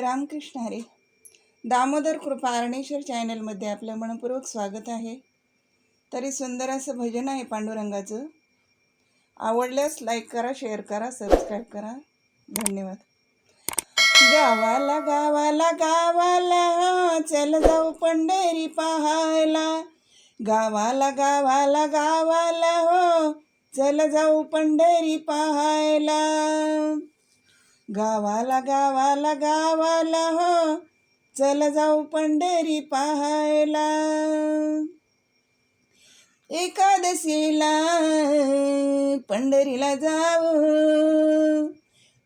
रामकृष्ण हरे. दामोदर कृपा अरणेश्वर चॅनलमध्ये आपलं मनपूर्वक स्वागत आहे. तरी सुंदर असं भजन आहे पांडुरंगाचं. आवडल्यास लाईक करा शेअर करा सबस्क्राईब करा. धन्यवाद. गावाला गावाला गावाला चल जाऊ पंढरी पाहायला. गावाला गावाला गावाला हो चल जाऊ पंढरी पाहायला. गावाला गावाला गावाला हो. चल जाऊ पंढरी पाहायला. एकादशीला पंढरीला जाऊ.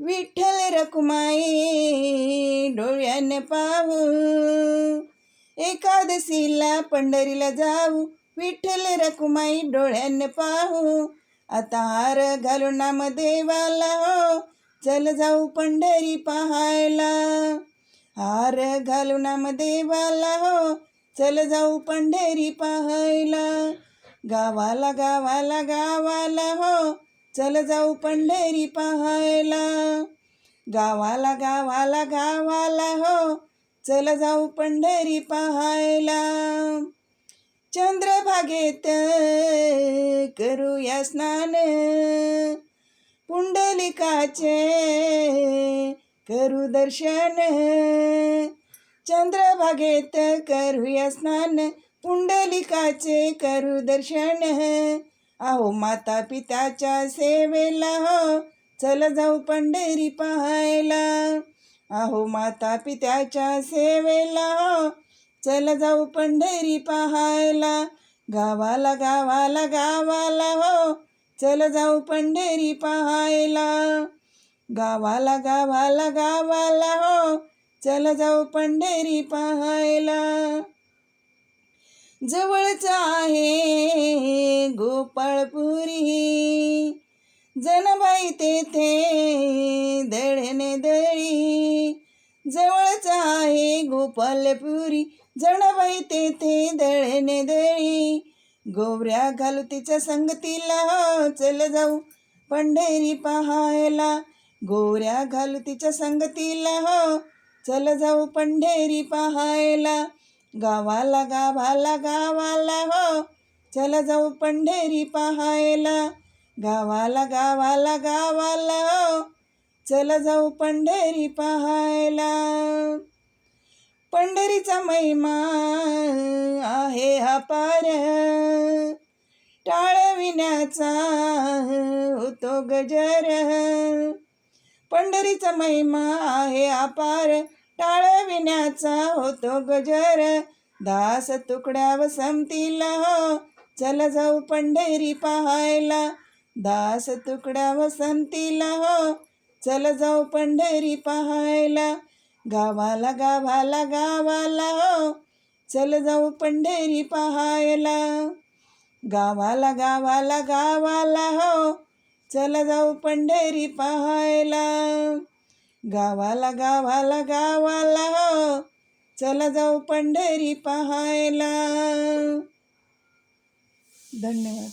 विठ्ठल रकुमाई डोळ्याने पाहू. एकादशीला पंढरीला जाऊ. विठ्ठल रखुमाई डोळ्याने पाहू. आता हार घालू नाम देवाला हो. चल जाऊ पंढरी पाहायला. हार घालू नाम देवाला हो. चल जाऊ पंढरी पाहायला. गावाला गावाला गावाला हो. चल जाऊ पंढरी पाहायला. गावाला गावाला गावाला हो. चल जाऊ पंढरी पाहायला. चंद्रभागेत करूया स्नान. पुंडलिकाचे करू दर्शन. चंद्रभागेत करूया स्नान पुंडलिकाचे करू दर्शन. आहो माता पित्याच्या सेवेला हो चल जाऊ पंढरी पाहायला. आहो माता पित्याच्या सेवेला हो चल जाऊ पंढरी पाहायला. गावाला गावाला गावाला हो चल जाऊ पंढरी पाहायला. गावाला गावाला गावाला हो. चल जाऊ पंढरी पाहायला. जवळच आहे गोपाळपुरी. जनबाई तेथे दळणे दळी. जवळच आहे गोपालपुरी जनबाई तेथे दळणे दळी. गोवऱ्या घालू तिच्या संगतीला हो चल जाऊ पंढरी पाहायला. गोवऱ्या घालू तिच्या संगतीला हो चल जाऊ पंढेरी पाहायला. गावाला गावाला गावाला हो चल जाऊ पंढेरी पाहायला. गावाला गावाला गावाला हो चल जाऊ पंढेरी पाहायला. पंढरीचा महिमा आहे हा पार. टाळविण्याचा होतो गजर. पंढरीचा महिमा आहे अपार टाळविण्याचा होतो गजर. दास तुकड्याव संपतील. हो चल जाऊ पंढरी पाहायला. दास तुकड्याव संपतील. हो चल जाऊ पंढरी पाहायला. गावाला गावाला गावाला हो चल जाऊ पंढरी पाहायला. गावाला गावाला गावाला हो. चल जाऊ पंढरी पाहायला. गावाला गावाला गावाला हो. चल जाऊ पंढरी पाहायला. धन्यवाद.